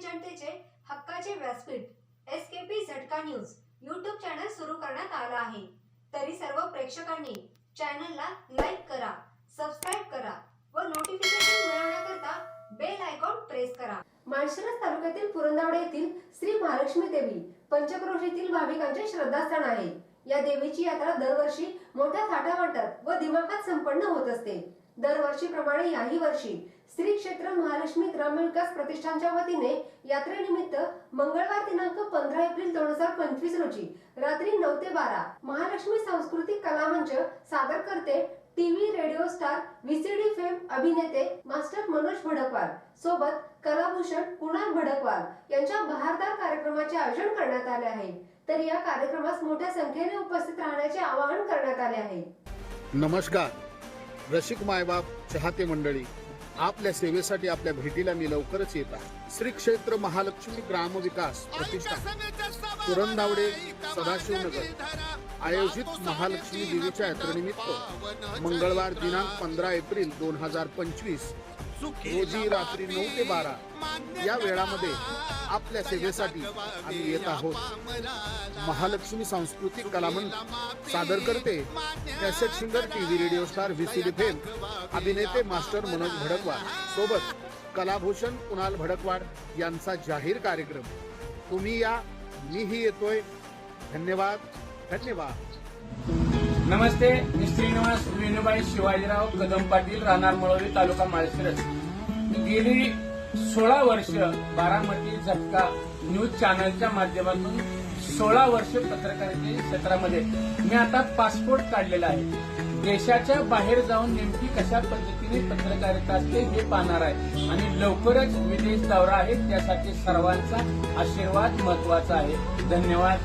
जनतेचे हक्काचे व्यासपीठ S K P Jhatka news YouTube channel सुरू करण्यात आला आहे. तरी सर्व प्रेक्षकांनी चॅनलला लाईक करा सबस्क्राईब करा व नोटिफिकेशन मिळवण्याकरता बेल आयकॉन प्रेस करा. माळशिरस तालुक्यातील पुरंदावडे येथील श्री महालक्ष्मी देवी पंचक्रोशीतील भाविकांचे श्रद्धास्थान आहे. या देवीची यात्रा दरवर्षी मोठ्या थाटामाटात व दिमाखात संपन्न होत असते. दरवर्षीप्रमाणे याही वर्षी श्री क्षेत्र महालक्ष्मी ग्रामीण विकास प्रतिष्ठानच्या वतीने यात्रेनिमित्त मंगळवार दिनांक पंधरा एप्रिल दोन हजार पंचवीस रोजी रात्री नऊ ते बारा महालक्ष्मी सांस्कृतिक कलामंच सादर करते TV radio star VCD fame अभिनेते मास्टर मनोज भडकवार. सोबत कलाभूषण कुणाल भडकवाल यांच्या बहारदार कार्यक्रमाचे आयोजन करण्यात आले आहे. तर या कार्यक्रमास मोठ्या संख्येने उपस्थित राहण्याचे आवाहन करण्यात आले आहे. नमस्कार. रसिक मायबाप चाहते मंडळी आपल्या सेवेसाठी आपल्या भेटीला मी लवकरच येत आहे. श्री क्षेत्र महालक्ष्मी ग्राम विकास प्रतिष्ठान पुरंदावडे सदाशिवनगर आयोजित महालक्ष्मी देवीच्या यात्रेनिमित्त मंगळवार दिनांक पंधरा एप्रिल दोन हजार पंचवीस रोजी रात्री नऊ ते बारा या वेळामध्ये आपल्या सेवेसाठी आम्ही येत आहोत. महालक्ष्मी सांस्कृतिक कलामंच सादर करते. Cassette singer TV radio star V C fame अभिनेते मास्टर मनोज भडकवाड सोबत कलाभूषण कुणाल भडकवाड यांचा जाहीर कार्यक्रम. तुम्ही या मीही येतोय. धन्यवाद. धन्यवाद. नमस्ते मी श्रीनिवास वेणुबाई शिवाजीराव कदम पाटील राहणार मळवली तालुका माळशिरस. गेली सोळा वर्ष बारामती झटका न्यूज चॅनलच्या माध्यमातून सोळा वर्ष पत्रकारिते क्षेत्रामध्ये मी आता पासपोर्ट काढलेला आहे. देशाच्या बाहेर जाऊन नेमकी कशा पद्धतीने पत्रकारिता असते हे पाहणार आहे. आणि लवकरच विदेश दौरा आहे त्यासाठी सर्वांचा आशीर्वाद महत्त्वाचा आहे. धन्यवाद.